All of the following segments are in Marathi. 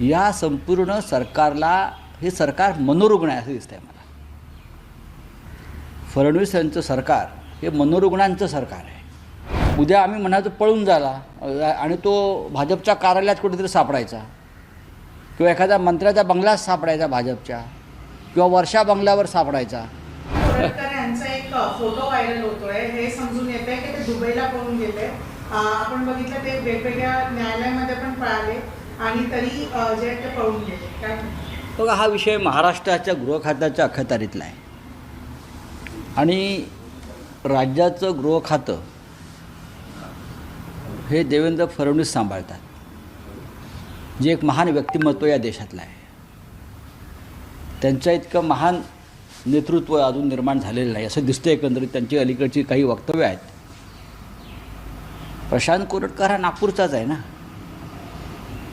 या संपूर्ण सरकारला हे सरकार मनोरुग्ण आहे असं दिसतंय मला. फडणवीस यांचं सरकार हे मनोरुग्णांचं सरकार आहे. उद्या आम्ही म्हणायचो पळून झाला आणि तो भाजपच्या कार्यालयात कुठेतरी सापडायचा. किंवा एखाद्या मंत्र्याचा बंगल्यात सापडायचा भाजपच्या किंवा वर्षा बंगल्यावर सापडायचा. एक फोटो व्हायरल होतोय. हे समजून येते की ते दुबईला पळून गेले. आपण बघितलं ते वेगवेगळ्या न्यायालयामध्ये पण पळाले. आणि तरी जे ते पळून गेले. काय बघा हा विषय महाराष्ट्राच्या गृहखात्याच्या अखत्यारीतला आहे. आणि राज्याचं गृह खातं हे देवेंद्र फडणवीस सांभाळतात. जे एक महान व्यक्तिमत्व या देशातलं आहे. त्यांच्या इतकं महान नेतृत्व अजून निर्माण झालेलं नाही असं दिसतं एकंदरीत. त्यांची अलीकडची काही वक्तव्य आहेत. प्रशांत कोरटकर हा नागपूरचाच आहे ना?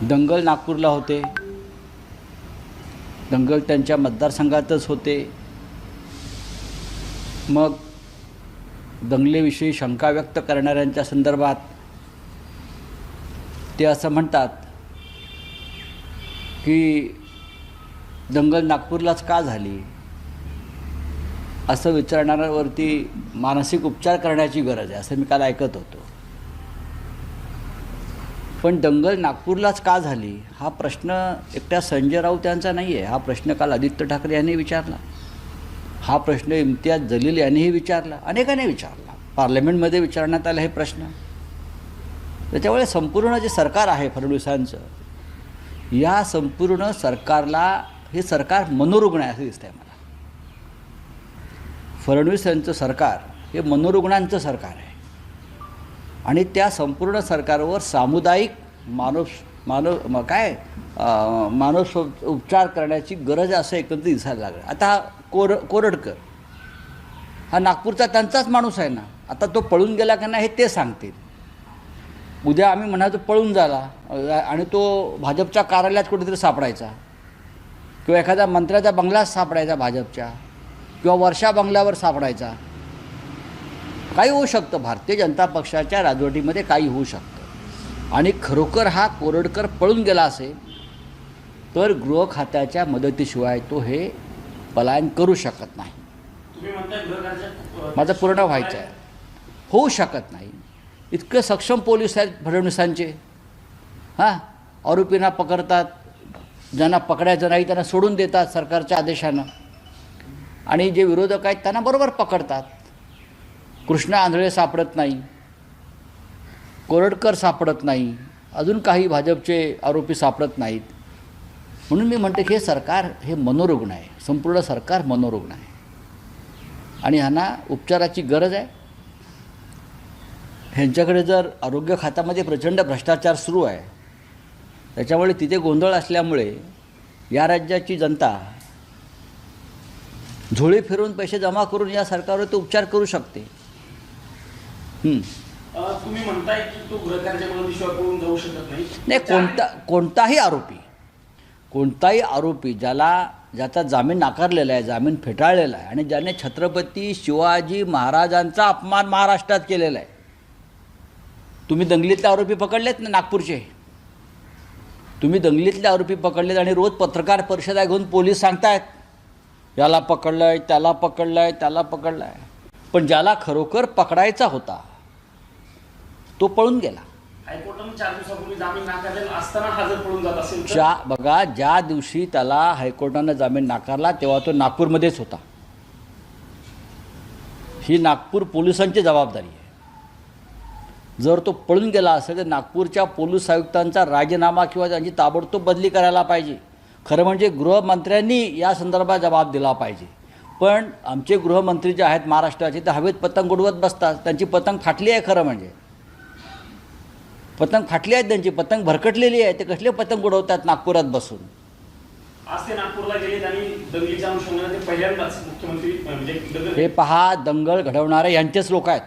दंगल नागपूरला होते. दंगल त्यांच्या मतदारसंघातच होते. मग दंगलीविषयी शंका व्यक्त करणाऱ्यांच्या संदर्भात ते असं म्हणतात की दंगल नागपूरलाच का झाली? असं विचारणाऱ्यावरती मानसिक उपचार करण्याची गरज आहे असं मी काल ऐकत होतो. पण दंगल नागपूरलाच का झाली? हा प्रश्न एकट्या संजय राऊत यांचा नाही आहे हा प्रश्न काल आदित्य ठाकरे यांनी विचारला. हा प्रश्न इम्तियाज जलील यांनीही विचारला. अनेकांनी विचारला. पार्लमेंटमध्ये विचारण्यात आला हे प्रश्न. त्याच्यामुळे संपूर्ण जे सरकार आहे फडणवीसांचं या संपूर्ण सरकारला हे सरकार मनोरुग्ण आहे असं दिसतंय मला. फडणवीस यांचं सरकार हे मनोरुग्णांचं सरकार आहे. आणि त्या संपूर्ण सरकारवर सामुदायिक मानव मानव काय मानव उपचार करण्याची गरज असं एकत्र दिसायला लागलं. आता हा कोर कोरडकर हा नागपूरचा त्यांचाच माणूस आहे ना? आता तो पळून गेला का नाही हे ते सांगतील. उद्या आम्ही म्हणायचो पळून झाला आणि तो भाजपच्या कार्यालयात कुठेतरी सापडायचा. किंवा एखाद्या मंत्र्याचा बंगलाच सापडायचा भाजपच्या किंवा वर्षा बंगल्यावर सापडायचा. काही होऊ शकतं? भारतीय जनता पक्षाच्या राजवटीमध्ये काही होऊ शकतं. आणि खरोखर हा कोरडकर पळून गेला असेल तर गृह खात्याच्या मदतीशिवाय तो हे पलायन करू शकत नाही. माझं पूर्ण व्हायचं आहे होऊ शकत नाही. इतके सक्षम पोलीस आहेत फडणवीसांचे. हां? आरोपींना पकडतात. ज्यांना पकडायचं नाही त्यांना सोडून देतात सरकारच्या आदेशानं. आणि जे विरोधक आहेत त्यांना बरोबर पकडतात. कृष्णा आंधळे सापडत नाही. कोरडकर सापडत नाही. अजून काही भाजपचे आरोपी सापडत नाहीत. म्हणून मी म्हणते की हे सरकार हे मनोरुग्ण आहे. संपूर्ण सरकार मनोरुग्ण आहे. आणि ह्यांना उपचाराची गरज आहे. ह्यांच्याकडे जर आरोग्य खात्यामध्ये प्रचंड भ्रष्टाचार सुरू आहे त्याच्यामुळे तिथे गोंधळ असल्यामुळे या राज्याची जनता झोळी फिरून पैसे जमा करून या सरकारवर तो उपचार करू शकते. तुम्ही म्हणताय की तो गृहकार्याच्या जाऊ शकत नाही. नाही कोणता कोणताही आरोपी कोणताही आरोपी ज्याला ज्याचा जामीन नाकारलेला आहे जामीन फेटाळलेला आहे आणि ज्याने छत्रपती शिवाजी महाराजांचा अपमान महाराष्ट्रात केलेला आहे. तुम्ही दंगलीतले आरोपी पकडलेत ना नागपूरचे? तुम्ही दंगलीतले आरोपी पकडलेत आणि रोज पत्रकार परिषदा घेऊन पोलीस सांगतायत याला पकडलं आहे त्याला पकडलं आहे त्याला पकडलं आहे पण ज्याला खरोखर पकडायचा होता तो पळून गेला. ज्या बघा ज्या दिवशी त्याला हायकोर्टानं जामीन नाकारला तेव्हा तो नागपूरमध्येच होता. ही नागपूर पोलिसांची जबाबदारी आहे. जर तो पळून गेला असेल तर नागपूरच्या पोलीस आयुक्तांचा राजीनामा किंवा त्यांची ताबडतोब बदली करायला पाहिजे. खरं म्हणजे गृहमंत्र्यांनी या संदर्भात जबाब दिला पाहिजे. पण आमचे गृहमंत्री जे आहेत महाराष्ट्राचे ते हवेत पतंग उडवत बसतात. त्यांची पतंग फाटली आहे खरं म्हणजे. पतंग फाटली आहेत त्यांची पतंग भरकटलेली आहे ते कसले पतंग उडवतात नागपुरात बसून? आज ते नागपूरला गेलेत आणि दंगलीच्या अनुषंगाने ते पहिल्यांदाच मुख्यमंत्री म्हणजे हे पहा दंगल घडवणारे यांचेच लोक आहेत.